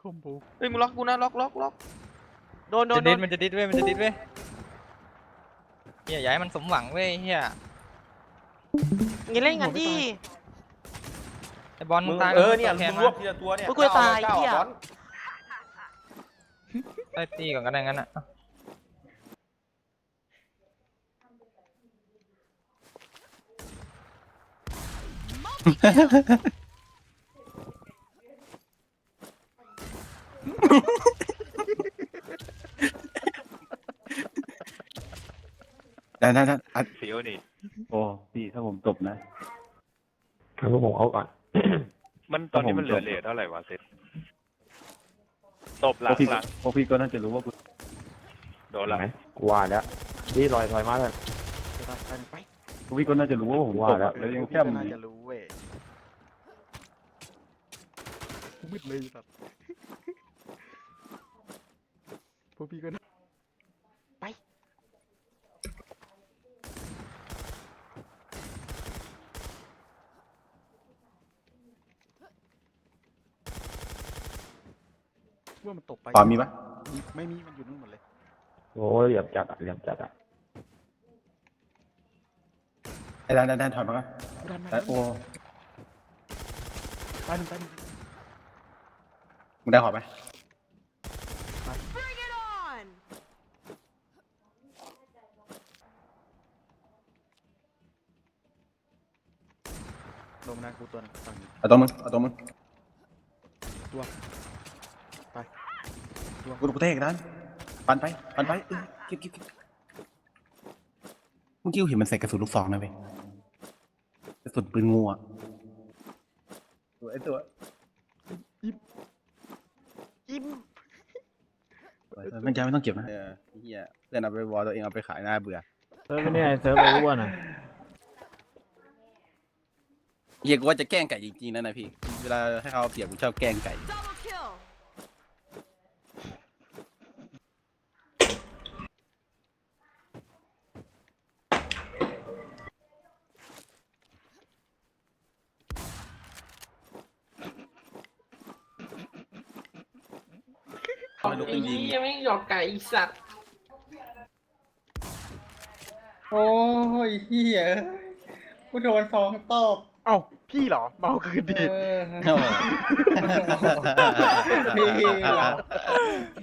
คอมโบเฮ้ยมึงล็อกกูนะล็อกล็อกล็อกโดนโดจะนโดดิดนมันจะดิดเว้ยมันจะดิดเว้ยเฮียอย่าให้มันสมหวังเว้ยเฮียอย่าเล่นกันดิ ไอ้บอลมึมึงงตายเออเนี่ยแทมึนงมารวบทีละตัวเนี่ยกูกลัวตายก้วเหี้ยบอล ไอ้ตีก่อนก็ได้งั้นอะ ได้ได้ได้อะเสียวนี่ โอ้พี่ถ้าผมจบนะงั้นพวกผมเอาก่อน มันตอนนี้มันเหลือผมจบเลทเท่าไหร่วะเซ็ตตบหพลัวงกพี่หลังพวกพี่ก็น่าจะรู้ว่ากูโดนละไหมกูว่าแล้วนี่ลอยลอยมาแล้วไปพวกพี่ก็น่าจะรู้ว่าผมว่าจบแล้แล้ววแล้วยังพวกแค่พี่ก็มน่าจะรู้เว้ยกู มืดเลยแบบพวกพี่ก็น่าไป ว่ามันตกไป ปามีปะไม่มี มันอยู่นู่นหมดเลย โอ้ยเหลี่ยมจัดอะเหลี่ยมจัดอะไอ้ด้านด้านด้านถอยมาก่อนกูดันมาแต่โอ้ ตายหนึ่งตายหนึ่ง มึงได้หอยไหมลงนะกูตัวหนึงฝั่งนี้เอาตัวมึงเอาตัวมึงไปกูกูเตะอีกด้านปันไปปันไปเออเก็บเก็บเก็บเมื่อกี้กูเห็นมันใส่กระสุนลูกซองนะเว้ยกระสุนปืนงูอะตัวไอ้ตัว อิ่มไม่จำไม่ต้องเก็บนะเออเฮียเพื่อนเอาไปวอลตัวเองเอาไปขายหน้าเบื่อเซิร์ฟเนี่ยเซิร์ฟไอ้อ้วนอะเฮียกูว่าจะแกล้งไก่จริงๆนะนะพี่ เวลาให้เขาเอาเปรียบกูชอบแกล้งไก่ ไม่ลุกขึ้นยิงยังไม่หยอกไก่อีสัตว์โอ้ยเฮียกูโดนสองตบเอ้าพี่เหรอเมาคืนดีโอ้พี่เหรอ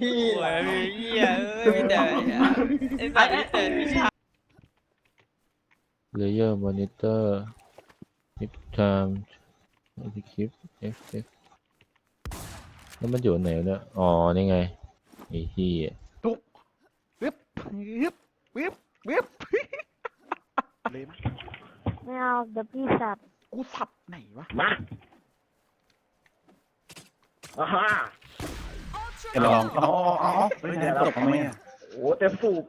พี่เหรอเฮียเอ้ยมีแต่ไอ้สัตว์มีแต่วิชา Layer Monitor Hip Time Execute F F แล้วมันอยู่ไหนวะเนี่ย อ๋อ นี่ไงไอ้ที่วิบวิบวิบวิบเลมไม่เอาเดี๋ยวพี่สับกูสับไหนวะจะลองเอาเอาเอาเอาเฮ้ยไหนตกทำไมอะโอ้แต่สูบ